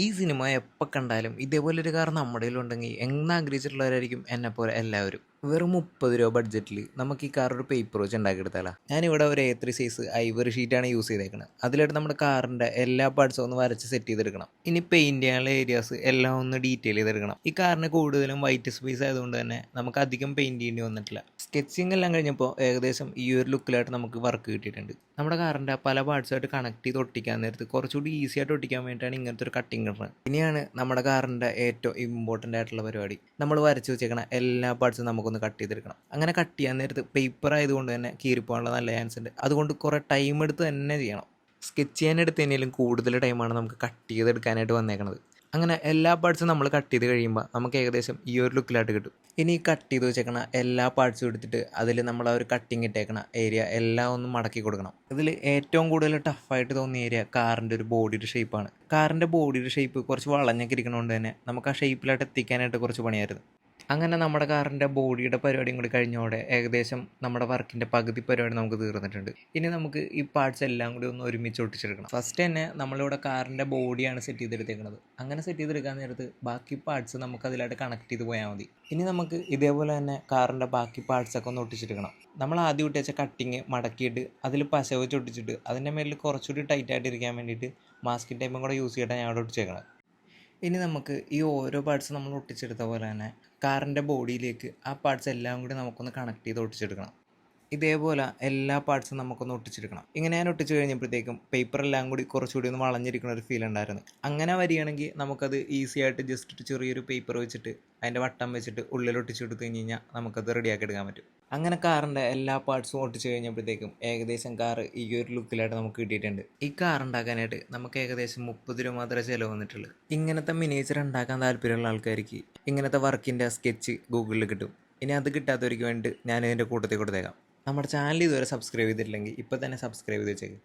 ഈ സിനിമ എപ്പോൾ കണ്ടാലും ഇതേപോലൊരു കാർ നമ്മുടെ ഉണ്ടെങ്കിൽ എന്നാഗ്രഹിച്ചിട്ടുള്ളവരായിരിക്കും എന്നെപ്പോലെ എല്ലാവരും. വെറും മുപ്പത് രൂപ ബഡ്ജറ്റിൽ നമുക്ക് ഈ കാർ ഒരു പേപ്പർ വെച്ച് ഉണ്ടാക്കിയെടുത്താലോ? ഞാനിവിടെ ഒരു എ ത്രീ സൈസ് ഐവറി ഷീറ്റാണ് യൂസ് ചെയ്തേക്കുന്നത് അതിലായിട്ട് നമ്മുടെ കാറിന്റെ എല്ലാ പാർട്സും ഒന്ന് വരച്ച് സെറ്റ് ചെയ്തെടുക്കണം. ഇനി പെയിന്റ് ചെയ്യാനുള്ള ഏരിയാസ് എല്ലാം ഒന്ന് ഡീറ്റെയിൽ ചെയ്തെടുക്കണം. ഈ കാറിന് കൂടുതലും വൈറ്റ് സ്പേസ് ആയതുകൊണ്ട് തന്നെ നമുക്ക് അധികം പെയിന്റ് ചെയ്യേണ്ടി വന്നിട്ടില്ല. സ്കെച്ചിങ് എല്ലാം കഴിഞ്ഞപ്പോൾ ഏകദേശം ഈ ഒരു ലുക്കിലായിട്ട് നമുക്ക് വർക്ക് കിട്ടിയിട്ടുണ്ട്. നമ്മുടെ കാറിന്റെ പല പാർട്സുമായിട്ട് കണക്ട് ചെയ്ത് ഒട്ടിക്കാൻ നേരത്ത് കുറച്ചുകൂടി ഈസി ആയിട്ട് ഒട്ടിക്കാൻ വേണ്ടിയിട്ടാണ് ഇങ്ങനത്തെ ഒരു കട്ടിങ് ഇടുന്നത്. ഇനിയാണ് നമ്മുടെ കാറിന്റെ ഏറ്റവും ഇമ്പോർട്ടന്റ് ആയിട്ടുള്ള പരിപാടി. നമ്മൾ വരച്ച് വെച്ചേക്കണ എല്ലാ പാർട്സും നമുക്കൊന്ന് കട്ട് ചെയ്തെടുക്കണം. അങ്ങനെ കട്ട് ചെയ്യാൻ നേരത്ത് പേപ്പർ ആയതുകൊണ്ട് തന്നെ കീറിപ്പോകാനുള്ള നല്ല ചാൻസ് ഉണ്ട്. അതുകൊണ്ട് കുറേ ടൈം എടുത്ത് തന്നെ ചെയ്യണം. സ്കെച്ച് ചെയ്യാനെടുത്തതിനേലും കൂടുതൽ ടൈമാണ് നമുക്ക് കട്ട് ചെയ്തെടുക്കാനായിട്ട് വന്നേക്കണത്. അങ്ങനെ എല്ലാ പാർട്സും നമ്മൾ കട്ട് ചെയ്ത് കഴിയുമ്പോൾ നമുക്ക് ഏകദേശം ഈ ഒരു ലുക്കിലായിട്ട് കിട്ടും. ഇനി കട്ട് ചെയ്ത് വെച്ചേക്കണ എല്ലാ പാർട്സും എടുത്തിട്ട് അതിൽ നമ്മൾ ആ ഒരു കട്ടിങ് ഇട്ടേക്കണ ഏരിയ എല്ലാം ഒന്ന് മടക്കി കൊടുക്കണം. ഇതിൽ ഏറ്റവും കൂടുതൽ ടഫായിട്ട് തോന്നിയ ഏരിയ കാറിന്റെ ഒരു ബോഡിയുടെ ഷേപ്പാണ് കാറിന്റെ ബോഡിയുടെ ഷേപ്പ് കുറച്ച് വളഞ്ഞൊക്കെ ഇരിക്കണതുകൊണ്ട് തന്നെ നമുക്ക് ആ ഷേപ്പിലായിട്ട് എത്തിക്കാനായിട്ട് കുറച്ച് പണിയായിരുന്നു. അങ്ങനെ നമ്മുടെ കാറിന്റെ ബോഡിയുടെ പരിപാടിയും കൂടി കഴിഞ്ഞോടെ ഏകദേശം നമ്മുടെ വർക്കിന്റെ പകുതി പരിപാടി നമുക്ക് തീർന്നിട്ടുണ്ട്. ഇനി നമുക്ക് ഈ പാർട്സ് എല്ലാം കൂടി ഒന്ന് ഒരുമിച്ച് ഒട്ടിച്ചെടുക്കണം. ഫസ്റ്റ് തന്നെ നമ്മളിവിടെ കാറിന്റെ ബോഡിയാണ് സെറ്റ് ചെയ്തെടുത്തേക്കുന്നത് അങ്ങനെ സെറ്റ് ചെയ്തെടുക്കാൻ നേരത്ത് ബാക്കി പാർട്സ് നമുക്ക് അതിലായിട്ട് കണക്ട് ചെയ്ത് പോയാൽ മതി. ഇനി നമുക്ക് ഇതേപോലെ തന്നെ കാറിന്റെ ബാക്കി പാർട്സൊക്കെ ഒന്ന് ഒട്ടിച്ചെടുക്കണം. നമ്മൾ ആദ്യം ഒട്ടിച്ച കട്ടിങ് മടക്കിയിട്ട് അതിൽ പശ വെച്ച് ഒട്ടിച്ചിട്ട് അതിന്റെ മേലിൽ കുറച്ചുകൂടി ടൈറ്റായിട്ട് ഇരിക്കാൻ വേണ്ടിയിട്ട് മാസ്കിൻ ടൈമും കൂടെ യൂസ് ചെയ്തിട്ടാണ് ഞാൻ അവിടെ ഒട്ടിച്ചേക്കണം ഇനി നമുക്ക് ഈ ഓരോ പാർട്സ് നമ്മൾ ഒട്ടിച്ചെടുത്ത പോലെ തന്നെ കാറിന്റെ ബോഡിയിലേക്ക് ആ പാർട്സ് എല്ലാം കൂടി നമുക്കൊന്ന് കണക്ട് ചെയ്ത് ഒട്ടിച്ചെടുക്കണം. ഇതേപോലെ എല്ലാ പാർട്സും നമുക്കൊന്ന് ഒട്ടിച്ചെടുക്കണം. ഇങ്ങനെ ഞാൻ ഒട്ടിച്ചു കഴിഞ്ഞപ്പോഴത്തേക്കും പേപ്പർ എല്ലാം കൂടി കുറച്ചുകൂടി ഒന്ന് വളഞ്ഞിരിക്കുന്ന ഒരു ഫീൽ ഉണ്ടായിരുന്നു. അങ്ങനെ വരികയാണെങ്കിൽ നമുക്കത് ഈസി ആയിട്ട് ജസ്റ്റ് ചെറിയൊരു പേപ്പർ വെച്ചിട്ട് അതിന്റെ വട്ടം വെച്ചിട്ട് ഉള്ളിൽ ഒട്ടിച്ചെടുത്ത് കഴിഞ്ഞ് കഴിഞ്ഞാൽ നമുക്കത് റെഡിയാക്കി എടുക്കാൻ പറ്റും. അങ്ങനെ കാറിന്റെ എല്ലാ പാർട്സും ഒട്ടിച്ച് കഴിഞ്ഞപ്പോഴത്തേക്കും ഏകദേശം കാർ ഈ ഒരു ലുക്കിലായിട്ട് നമുക്ക് കിട്ടിയിട്ടുണ്ട്. ഈ കാർ ഉണ്ടാക്കാനായിട്ട് നമുക്ക് ഏകദേശം മുപ്പത് രൂപ മാത്രമേ ചിലവ് വന്നിട്ടുള്ളൂ. ഇങ്ങനത്തെ മിനിയേച്ചർ ഉണ്ടാക്കാൻ താല്പര്യമുള്ള ആൾക്കാർക്ക് ഇങ്ങനത്തെ വർക്കിന്റെ സ്കെച്ച് ഗൂഗിളിൽ കിട്ടും. ഇനി അത് കിട്ടാത്തവർക്ക് വേണ്ടി ഞാൻ ഇതിന്റെ കൂട്ടത്തിൽ കൊടുത്തേക്കാം. നമ്മുടെ ചാനൽ ഇതുവരെ സബ്സ്ക്രൈബ് ചെയ്തിട്ടില്ലെങ്കിൽ ഇപ്പോൾ തന്നെ സബ്സ്ക്രൈബ് ചെയ്ത് വെച്ചേക്ക്.